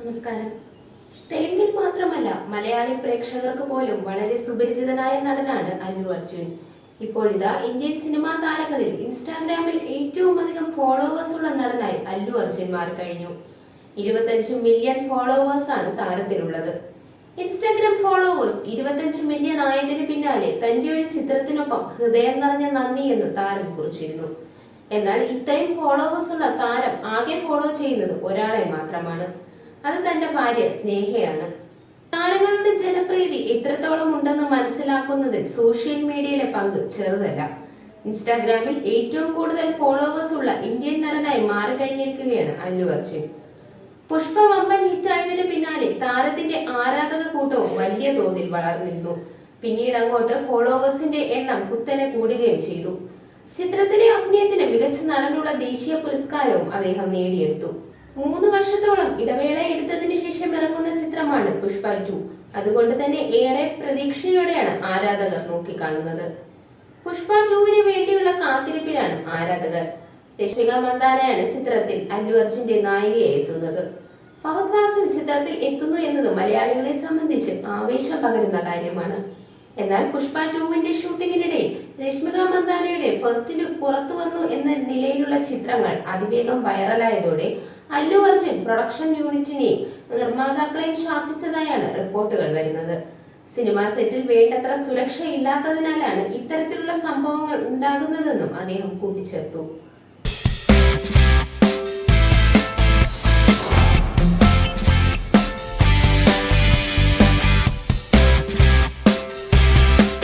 നമസ്കാരം. തെലുങ്കിൽ മാത്രമല്ല മലയാളി പ്രേക്ഷകർക്ക് പോലും വളരെ സുപരിചിതനായ നടനാണ് അല്ലു അർജുൻ. ഇപ്പോഴിതാ ഇന്ത്യൻ സിനിമാ താരങ്ങളിൽ ഇൻസ്റ്റാഗ്രാമിൽ ഏറ്റവും അധികം ഫോളോവേഴ്സ് ഉള്ള നടനായി അല്ലു അർജുൻ മാറിക്കഴിഞ്ഞു ഇരുപത്തഞ്ച് മില്യൺ ഫോളോവേഴ്സ് ആണ് താരത്തിനുള്ളത് ഇൻസ്റ്റാഗ്രാം ഫോളോവേഴ്സ് ഇരുപത്തഞ്ച് മില്യൺ ആയതിനു പിന്നാലെ തന്റെ ഒരു ചിത്രത്തിനൊപ്പം ഹൃദയം നിറഞ്ഞ നന്ദി എന്ന് താരം കുറിച്ചിരുന്നു. എന്നാൽ ഇത്രയും ഫോളോവേഴ്സ് ഉള്ള താരം ആകെ ഫോളോ ചെയ്യുന്നത് ഒരാളെ മാത്രമാണ്. അത് തന്റെ ഭാര്യ സ്നേഹയാണ്. താരങ്ങളുടെ ജനപ്രീതി എത്രത്തോളം ഉണ്ടെന്ന് മനസ്സിലാക്കുന്നതിൽ സോഷ്യൽ മീഡിയയിലെ പങ്ക് ചെറുതല്ല. ഇൻസ്റ്റാഗ്രാമിൽ ഏറ്റവും കൂടുതൽ ഫോളോവേഴ്സ് ഉള്ള ഇന്ത്യൻ നടനായി മാറിക്കഴിഞ്ഞിരിക്കുകയാണ് അല്ലു അർജുൻ. പുഷ്പ വമ്പൻ ഹിറ്റായതിനു പിന്നാലെ താരത്തിന്റെ ആരാധക കൂട്ടവും വലിയ തോതിൽ വളർന്നിരുന്നു. പിന്നീട് അങ്ങോട്ട് ഫോളോവേഴ്സിന്റെ എണ്ണം കുത്തനെ കൂടുകയും ചെയ്തു. ചിത്രത്തിലെ അഭിനയത്തിന് മികച്ച നടനുള്ള ദേശീയ പുരസ്കാരവും അദ്ദേഹം നേടിയെടുത്തു. മൂന്ന് വർഷത്തോളം ഇടവേള എടുത്തതിനു ശേഷം ഇറങ്ങുന്ന ചിത്രമാണ് പുഷ്പ ടു. അതുകൊണ്ട് തന്നെ ഏറെ പ്രതീക്ഷയോടെയാണ് ആരാധകർ നോക്കിക്കാണുന്നത്. പുഷ്പ ടുവിന് വേണ്ടിയുള്ള കാത്തിരിപ്പിലാണ് ആരാധകർ. രശ്മിക മന്ദാനയാണ് ചിത്രത്തിൽ അല്ലു അർജുന്റെ നായികയെ എത്തുന്നത്. ഫഹദ് വാസിൽ ചിത്രത്തിൽ എത്തുന്നു എന്നത് മലയാളികളെ സംബന്ധിച്ച് ആവേശം പകരുന്ന കാര്യമാണ്. എന്നാൽ പുഷ്പ ടുവിന്റെ ഷൂട്ടിങ്ങിനിടെ രശ്മിക മന്ദാനയുടെ ഫസ്റ്റ് ലുക്ക് പുറത്തു വന്നു എന്ന നിലയിലുള്ള ചിത്രങ്ങൾ അതിവേഗം വൈറലായതോടെ അല്ലു അർജുൻ പ്രൊഡക്ഷൻ യൂണിറ്റിനെയും നിർമ്മാതാക്കളെയും ശാസിച്ചതായാണ് റിപ്പോർട്ടുകൾ വരുന്നത്. സിനിമാ സെറ്റിൽ വേണ്ടത്ര സുരക്ഷ ഇല്ലാത്തതിനാലാണ് ഇത്തരത്തിലുള്ള സംഭവങ്ങൾ ഉണ്ടാകുന്നതെന്നും അദ്ദേഹം കൂട്ടിച്ചേർത്തു.